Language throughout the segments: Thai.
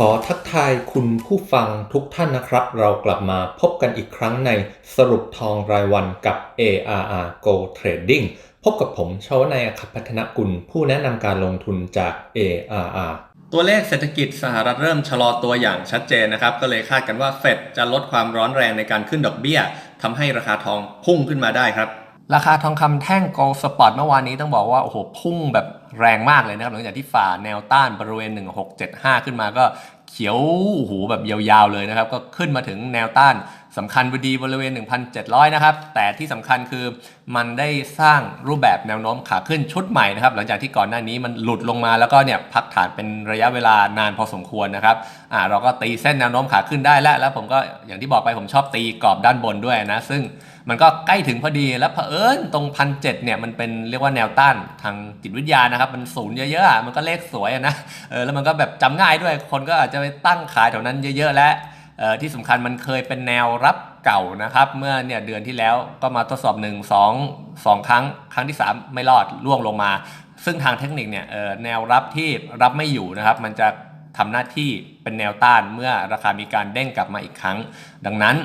ขอทักทายคุณผู้ฟังทุกท่านนะครับ เรากลับมาพบกันอีกครั้งในสรุปทองรายวันกับ ARR Go Trading พบกับผมชวนายอคับพัฒนกุล ผู้แนะนำการลงทุนจาก ARR ตัวเลขเศรษฐกิจสหรัฐเริ่มชะลอตัวอย่างชัดเจนนะครับ ก็เลยคาดกันว่าเฟดจะลดความร้อนแรงในการขึ้นดอกเบี้ยทำให้ราคาทองพุ่งขึ้นมาได้ครับ ราคาทองคำแท่ง Gold Spot เมื่อวานนี้ต้องบอกว่า โอ้โห พุ่งแบบแรงมากเลยนะครับ หลังจากที่ฝ่าแนวต้านบริเวณ 1675 ขึ้นมาก็ เขียวโอ้โหแบบยาวๆเลยนะครับ ก็ขึ้นมาถึงแนวต้านสำคัญพอดีบริเวณ 1,700 นะครับ แต่ที่สำคัญคือมันได้สร้างรูปแบบแนวโน้มขาขึ้นชุดใหม่นะครับ หลังจากที่ก่อนหน้านี้มันหลุดลงมาแล้วก็เนี่ยพักฐานเป็นระยะเวลานานพอสมควรนะครับอ่าเราก็ตีเส้นแนวโน้มขาขึ้นได้แล้ว แล้วผมก็อย่างที่บอกไปผมชอบตีกรอบด้านบนด้วยนะ ซึ่งมันก็ใกล้ถึงพอดีแล้วเผอิญตรงพันเเนี่ยมันเป็นเรียกว่าแนวต้านทางจิตวิทยานะครับ มันศูนย์เยอะๆมันก็เลขสวยนะเออแล้วมันก็แบบจำง่ายด้วยคนก็อาจจะจะไปตั้งขายแถวนั้นเยอะๆและที่สำคัญมันเคยเป็นแนวรับเก่านะครับ เมื่อเนี่ยเดือนที่แล้วก็มาทดสอบ 1 2 2 ครั้ง ครั้งที่ 3 ไม่รอดล่วงลงมา ซึ่งทางเทคนิคเนี่ยแนวรับที่รับไม่อยู่นะครับ มันจะทำหน้าที่เป็นแนวต้านเมื่อราคามีการเด้งกลับมาอีกครั้ง ดังนั้น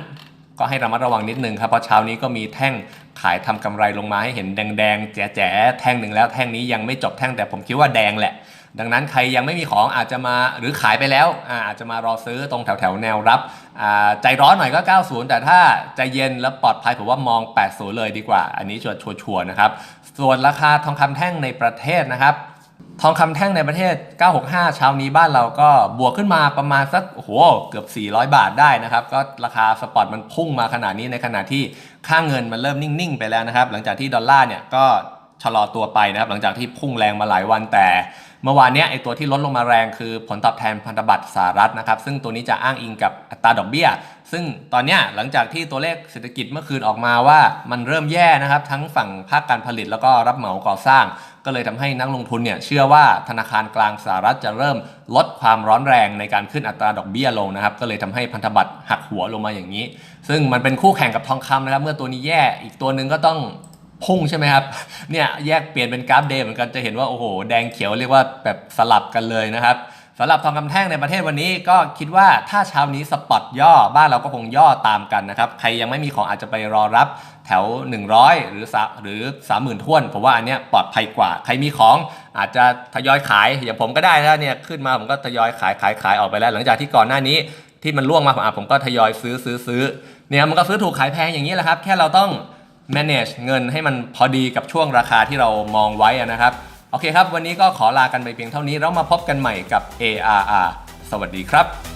ก็ให้ระมัดระวังนิดนึงครับเพราะเช้านี้ก็มีแท่งขายทำกำไรลงมาให้เห็นแดงๆแจ๋ๆแท่งหนึ่งแล้วแท่งนี้ยังไม่จบแท่งแต่ผมคิดว่าแดงแหละ ดังนั้นใครยังไม่มีของอาจจะมาหรือขายไปแล้วอาจจะมารอซื้อตรงแถวๆแนวรับใจร้อนหน่อยก็ 90 แต่ถ้าใจเย็นและปลอดภัยผมว่ามอง 80 เลยดีกว่า อันนี้ชัวร์ๆนะครับ ส่วนราคาทองคำแท่งในประเทศนะครับทองคำแท่งในประเทศ 965 เช้านี้บ้านเราก็บวกขึ้นมาประมาณสักโอ้โหเกือบ 400 บาทได้นะครับ ก็ราคาสปอตมันพุ่งมาขนาดนี้ในขณะที่ค่าเงินมันเริ่มนิ่ง ๆ ไปแล้วนะครับ หลังจากที่ดอลลาร์เนี่ยก็ชะลอตัวไปนะครับ หลังจากที่พุ่งแรงมาหลายวันแต่ เมื่อวานเนี้ยไอตัวที่ลดลงมาแรงคือผลตอบแทนพันธบัตรสหรัฐนะครับ ซึ่งตัวนี้จะอ้างอิงกับอัตราดอกเบี้ย ซึ่งตอนเนี้ยหลังจากที่ตัวเลขเศรษฐกิจเมื่อคืนออกมาว่ามันเริ่มแย่นะครับ ทั้งฝั่งภาคการผลิตแล้วก็รับเหมาก่อสร้าง ก็เลยทำให้นักลงทุนเนี่ยเชื่อว่าธนาคารกลางสหรัฐจะเริ่มลดความร้อนแรงในการขึ้นอัตราดอกเบี้ยลงนะครับ ก็เลยทำให้พันธบัตรหักหัวลงมาอย่างนี้ ซึ่งมันเป็นคู่แข่งกับทองคำนะครับ เมื่อตัวนี้แย่อีกตัวหนึ่งก็ต้อง พุ่งใช่ไหมครับ เนี่ยแยกเปลี่ยนเป็นกราฟเดย์เหมือนกันจะเห็นว่าโอ้โหแดงเขียวเรียกว่าแบบสลับกันเลยนะครับสำหรับทองคำแท่งในประเทศวันนี้ก็คิดว่าถ้าเช้านี้สปอตย่อบ้านเราก็คงย่อตามกันนะครับ ใครยังไม่มีของอาจจะไปรอรับแถว 100 หรือหรือ 30,000ท้วนผมว่าอันเนี้ยปลอดภัยกว่า ใครมีของอาจจะทยอยขายอย่างผมก็ได้ถ้าเนี่ยขึ้นมาผมก็ทยอยขายขายขายออกไปแล้ว หลังจากที่ก่อนหน้านี้ที่มันล่วงมาผมผมก็ทยอยซื้อซื้อซื้อเนี่ยมันก็ซื้อถูกขายแพงอย่างนี้แหละครับ แค่เราต้อง manage เงินให้มันพอดีกับช่วงราคาที่เรามองไว้นะครับ โอเคครับ วันนี้ก็ขอลากันไปเพียงเท่านี้แล้วมาพบกันใหม่กับ ARR สวัสดีครับ